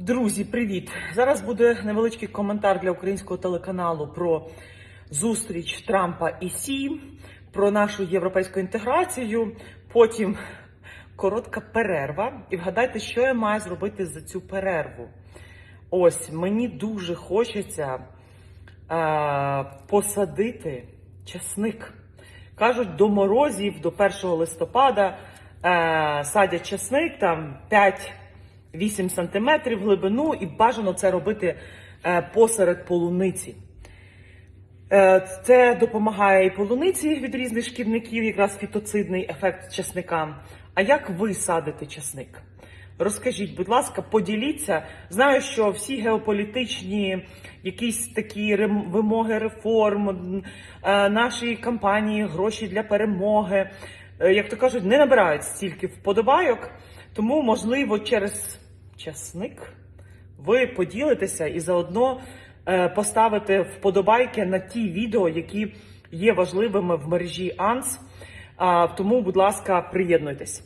Друзі, привіт! Зараз буде невеличкий коментар для українського телеканалу про зустріч Трампа і Сі, про нашу європейську інтеграцію. Потім коротка перерва. І вгадайте, що я маю зробити за цю перерву. Ось мені дуже хочеться е, посадити часник. Кажуть, до морозів, до 1 листопада е, садять часник там 5-8 сантиметрів глибину, і бажано це робити е, посеред полуниці. Е, Це допомагає і полуниці від різних шкідників, якраз фітоцидний ефект часника. А як ви садите часник? Розкажіть, будь ласка, поділіться. Знаю, що всі геополітичні якісь такі вимоги реформ, е, наші кампанії, гроші для перемоги, як то кажуть, не набирають стільки вподобайок. Тому, можливо, через часник ви поділитеся і заодно е, поставите вподобайки на ті відео, які є важливими в мережі АНС. Тому, будь ласка, приєднуйтесь.